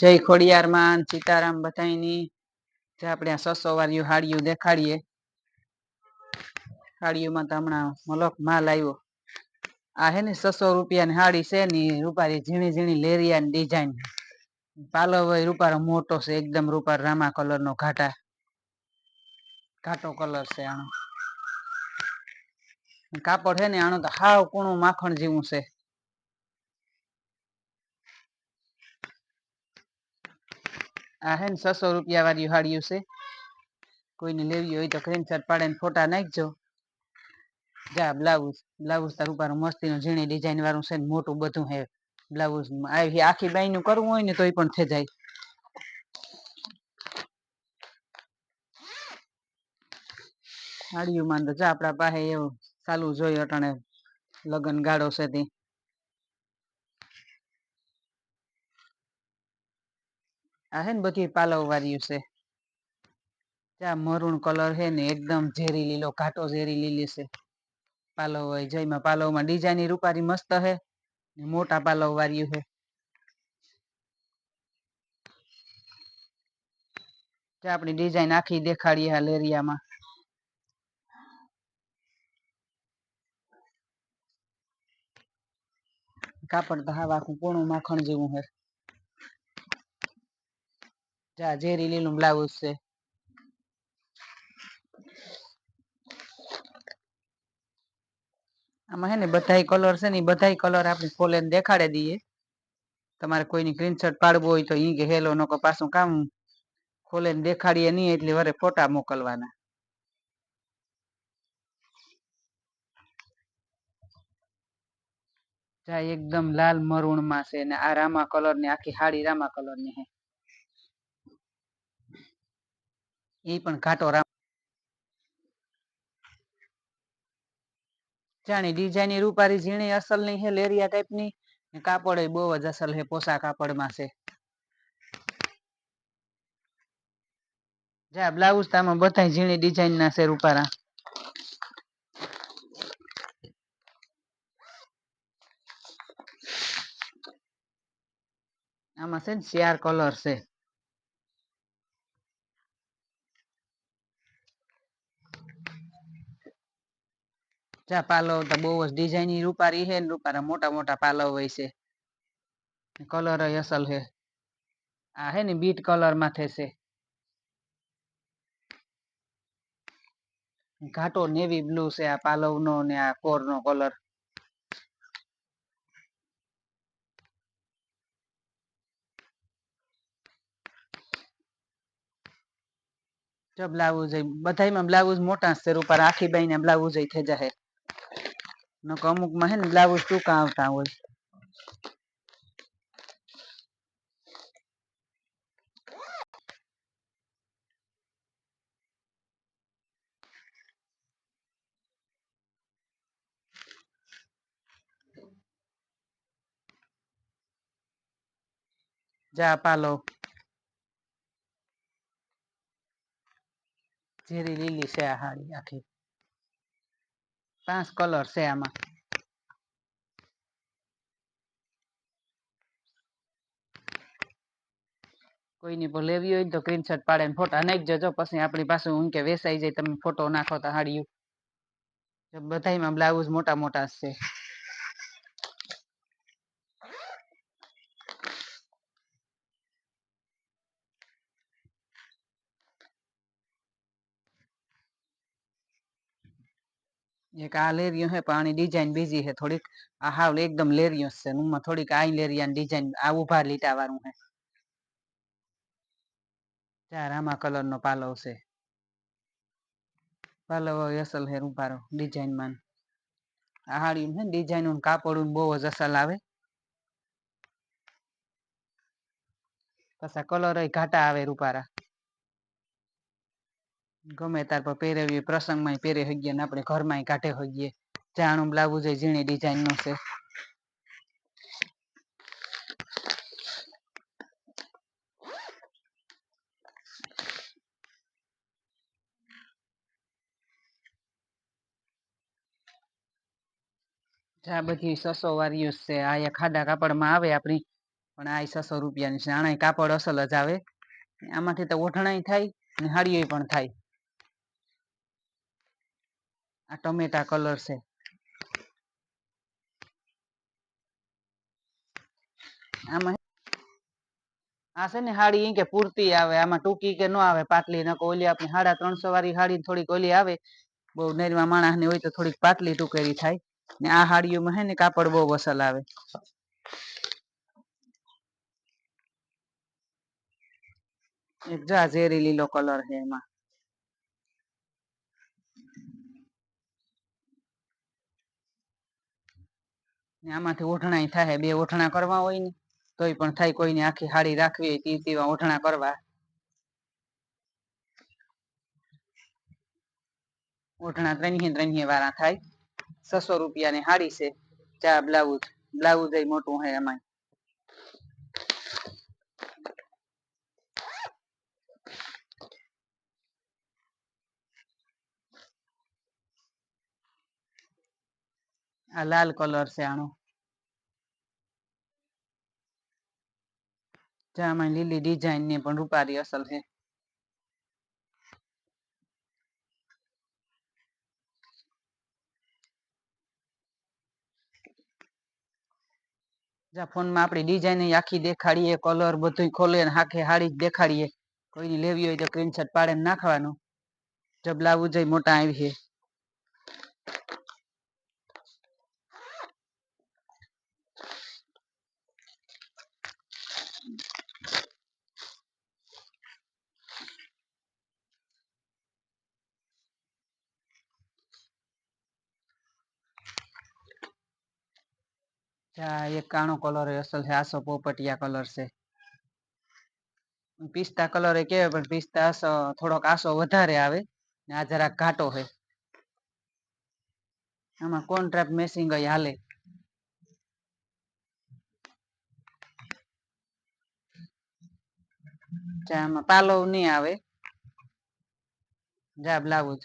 જય ખોડિયારમાં, સીતારામ બધાની જે આપણે આ સસો વાળ્યું હાડિયું દેખાડીએ. હાડિયુંમાં તો હમણાં મલક માલ આવ્યો. આ હે ને સસો રૂપિયાની હાડી છે ને રૂપારી ઝીણી ઝીણી લેરિયાની ડિઝાઇન પાલો હોય રૂપારો મોટો છે, એકદમ રૂપાર રામા કલર નો ઘાટા. ઘાટો કલર છે આનો. કાપડ છે ને આનું તો હાવ કૂણું માખણ જેવું છે. આ હે ને છસો રૂપિયા વાળી હાડિયું છે. કોઈને લેવી હોય તો સ્ક્રીનશોટ પાડીને ફોટા નાખજો. જા, બ્લાઉઝ બ્લાઉઝ તાર મસ્તી મસ્તીનું ઝીણી ડિઝાઇન વાળું છે ને મોટું બધું હે. બ્લાઉઝ આવી આખી બાઈનું કરવું હોય ને તોય પણ થઈ જાય. સાડીઓમાં તો જા, આપણા પાસે એવું ચાલુ જોયું અટાણે લગન ગાળો છે તે. આ હે ને બધી પાલવ વાર્યું છે. ત્યાં મરૂણ કલર હે ને એકદમ ઝેરી લીલો, ઘાટો ઝેરી લીલી છે. પાલવ હોય, જયમાં પાલવમાં ડિઝાઇન રૂપારી મસ્ત હે મોટા પાલવ વાર્યું છે ત્યાં આપણી ડિઝાઇન આખી દેખાડીએ હાલ લેરિયામાં કાપડ તો હાવ આખું કોણું માખણ જેવું છે જા ઝેરી લીલું બ્લાઉઝ છે. આમાં હે ને બધાય કલર છે ને બધાય કલર આપણે ખોલીને દેખાડી દઈએ. તમારે કોઈની સ્ક્રીનશોટ પાડવો હોય તો ઈ કે હેલો નકો પાછું કામ ખોલીને દેખાડીએ નહીં, એટલે વરે ફોટા મોકલવાના. જા એકદમ લાલ મરૂણમાં છે ને આ રામા કલરની, આખી હાડી રામા કલરની છે ઈ પણ ઘાટો રામ જાણી ડિઝાઇન રૂપારી ઝીણી અસલની હે લેરિયા ટાઈપની. કાપડ બહુ જ અસલ હે પોસા કાપડમાં છે. જા, બ્લાઉઝ તામાં બધા ઝીણી ડિઝાઇન ના છે રૂપારા. આમાં છે ને ચાર કલર છે. જા, પાલવ તો બહુ જ ડિઝાઇન રૂપારી છે ને મોટા મોટા પાલવ હોય છે. કલર અસલ છે આ હે ને બીટ કલર માથે છે ઘાટો નેવી બ્લુ છે આ પાલવ નો ને આ કોર નો કલર બ્લાઉઝ બધાયમાં બ્લાઉઝ મોટા છે ઉપર આખી બાઈને બ્લાઉઝ થઈ જશે નકો અમુકમાં હે ને બ્લાઉઝ ટૂંકા આવતા હોય. જા પાલો. ઝેરી લીલી છે આ હાડી આખી. પાંચ કલર છે આમાં. કોઈની પણ લેવી હોય તો સ્ક્રીનશોટ પાડીને ફોટા નાખી જજો, પછી આપણી પાસે હું કે વેસાઈ જાય, તમે ફોટો નાખો તો બધા માં બ્લાઉઝ મોટા મોટા છે. એક આ લેરિયો હે, પણ આની ડિઝાઇન બીજી છે થોડીક આ હાવ એકદમ લેરિયો છે નુંમાં થોડીક આ લેરિયાની ડિઝાઇન આ ઊભા લીટા વાળું હે. ચાર આમાં કલર નો પાલવ છે. પાલવ અસલ હે રૂપારો ડિઝાઇનમાં આ હાડી છે ડિઝાઇન કાપડ બહુ જ અસલ આવે. પાછા કલર ઘાટા આવે રૂપારા. ગમે તાર પર પહેરવી પ્રસંગમાં પહેરે હગીએ ને આપણે ઘરમાં કાઢે હગીએ જાણું બ્લાઉઝ ઝીણી ડિઝાઇનનું છે. આ બધી સસો વાળીઓ છે. આ એક ખાડા કાપડમાં આવે આપણી, પણ આ સસો રૂપિયાની છે. આણા કાપડ અસલ જ આવે. આમાંથી તો ઓઢણાય થાય ને હાડીઓ પણ થાય. આ ટમેટા કલર છે. આ છે ને હાડી ઈ કે પૂરતી આવે, આમાં ટૂંકી કે ન આવે, પાટલી નકો ઓલી આપણી સાડા ત્રણસો વાળી હાડી થોડીક ઓલી આવે, બહુ માણસ ને હોય તો થોડીક પાટલી ટૂંકેરી થાય, ને આ હાડીઓમાં હે ને કાપડ બહુ અસલ આવે. એક ઝેરી લીલો કલર છે એમાં. ને આમાંથી ઓઢણાય થાય, બે ઓઢણા કરવા હોય ને, તોય પણ થાય કોઈની આખી હાડી રાખવી હોય તેવા ઓઢણા કરવા. ઓઢણા ત્રણહે ત્રણહે વાળા થાય. છસો રૂપિયાની હાડી છે, ચા, બ્લાઉઝ બ્લાઉઝ મોટું હે એમાં આ લાલ કલર છે આનો જામાં લીલી ડિઝાઇન ને પણ રૂપારી અસલ છે જા ફોનમાં આપણી ડિઝાઇન આખી દેખાડીએ કલર બધું ખોલે ને આખે હાડી જ દેખાડીએ. કોઈની લેવી હોય તો સ્ક્રીનશોટ પાડીને નાખવાનું. જો બ્લાઉઝ મોટા આવી છે. જા એક કાણો કલર અસલ છે, આસો પોપટિયા કલર છે. પિસ્તા કલર એ કહેવાય, પણ પિસ્તા આસો, થોડોક આસો વધારે આવે, ને આ જરાક ઘાટો છે. આમાં કોન્ટ્રાક્ટ મેસિંગ હાલે. જા આમાં પાલવ નહીં આવે. જા. બ્લાઉઝ